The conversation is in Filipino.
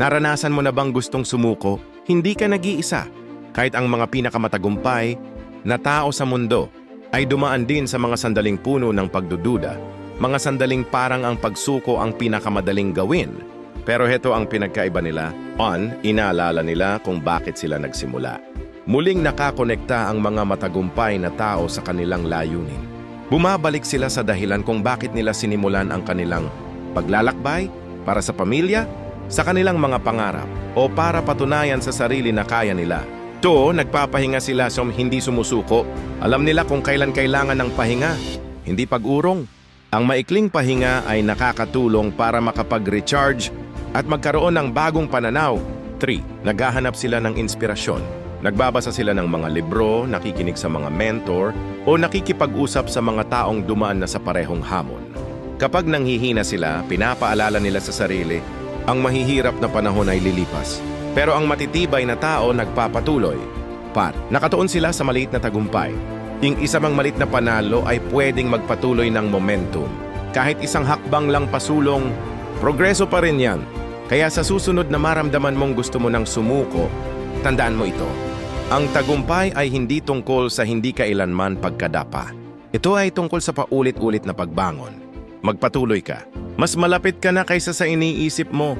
Naranasan mo na bang gustong sumuko? Hindi ka nag-iisa. Kahit ang mga pinakamatagumpay na tao sa mundo ay dumaan din sa mga sandaling puno ng pagdududa. Mga sandaling parang ang pagsuko ang pinakamadaling gawin. Pero heto ang pinagkaiba nila. On, inaalala nila kung bakit sila nagsimula. Muling nakakonekta ang mga matagumpay na tao sa kanilang layunin. Bumabalik sila sa dahilan kung bakit nila sinimulan ang kanilang paglalakbay para sa pamilya, sa kanilang mga pangarap, o para patunayan sa sarili na kaya nila. To, nagpapahinga sila sa hindi sumusuko. Alam nila kung kailan kailangan ng pahinga, hindi pag-urong. Ang maikling pahinga ay nakakatulong para makapag-recharge at magkaroon ng bagong pananaw. 3. Naghahanap sila ng inspirasyon. Nagbabasa sila ng mga libro, nakikinig sa mga mentor, o nakikipag-usap sa mga taong dumaan na sa parehong hamon. Kapag nanghihina sila, pinapaalala nila sa sarili, ang mahihirap na panahon ay lilipas. Pero ang matitibay na tao nagpapatuloy. Par, nakatuon sila sa maliit na tagumpay. Yung isa mang maliit na panalo ay pwedeng magpatuloy ng momentum. Kahit isang hakbang lang pasulong, progreso pa rin yan. Kaya sa susunod na maramdaman mong gusto mo ng sumuko, tandaan mo ito. Ang tagumpay ay hindi tungkol sa hindi kailanman pagkadapa. Ito ay tungkol sa paulit-ulit na pagbangon. Magpatuloy ka. Mas malapit ka na kaysa sa iniisip mo.